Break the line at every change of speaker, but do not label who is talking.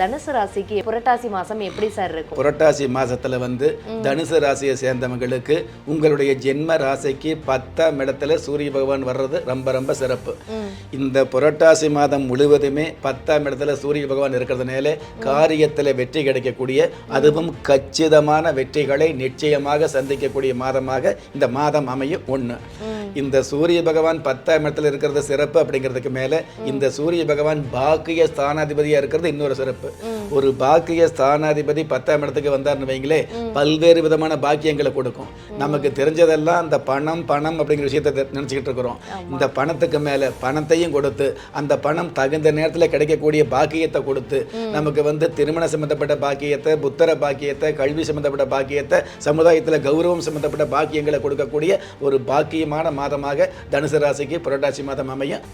தனுசு ராசிக்கு புரட்டாசி மாசம் எப்படி சார் இருக்கும்?
புரட்டாசி மாசத்துல வந்து தனுசு ராசியை சேர்ந்தவங்களுக்கு உங்களுடைய ஜென்ம ராசிக்கு பத்தாம் இடத்துல சூரிய பகவான் வர்றது ரொம்ப ரொம்ப சிறப்பு. இந்த புரட்டாசி மாதம் முழுவதுமே பத்தாம் இடத்துல சூரிய பகவான் இருக்கிறதுனால காரியத்துல வெற்றி கிடைக்கக்கூடிய அதுவும் கச்சிதமான வெற்றிகளை நிச்சயமாக சந்திக்கக்கூடிய மாதமாக இந்த மாதம் அமையும். ஒண்ணு. இந்த சூரிய பகவான் பத்தாம் இடத்துல இருக்கிறது சிறப்பு அப்படிங்கிறதுக்கு மேல இந்த சூரிய பகவான் பாக்கிய ஸ்தானாதிபதியா இருக்கிறது இன்னொரு சிறப்பு. ஒரு பாக்கிய ஸ்தானாதிபதி பத்தாம் இடத்துக்கு வந்தார்னு வைங்களே பல்வேறு விதமான பாக்கியங்களை கொடுக்கும். நமக்கு தெரிஞ்சதெல்லாம் அந்த பணம் பணம் அப்படிங்கிற விஷயத்தை நினைச்சுக்கிட்டு இருக்கிறோம். இந்த பணத்துக்கு மேல பணத்தையும் கொடுத்து அந்த பணம் தகுந்த நேரத்துல கிடைக்கக்கூடிய பாக்கியத்தை கொடுத்து நமக்கு வந்து திருமண சம்பந்தப்பட்ட பாக்கியத்தை புத்தர பாக்கியத்தை கல்வி சம்பந்தப்பட்ட பாக்கியத்தை சமுதாயத்துல கௌரவம் சம்பந்தப்பட்ட பாக்கியங்களை கொடுக்கக்கூடிய ஒரு பாக்கியமான மாதமாக தனுசு ராசிக்கு புரட்டாசி மாதம் அமையும்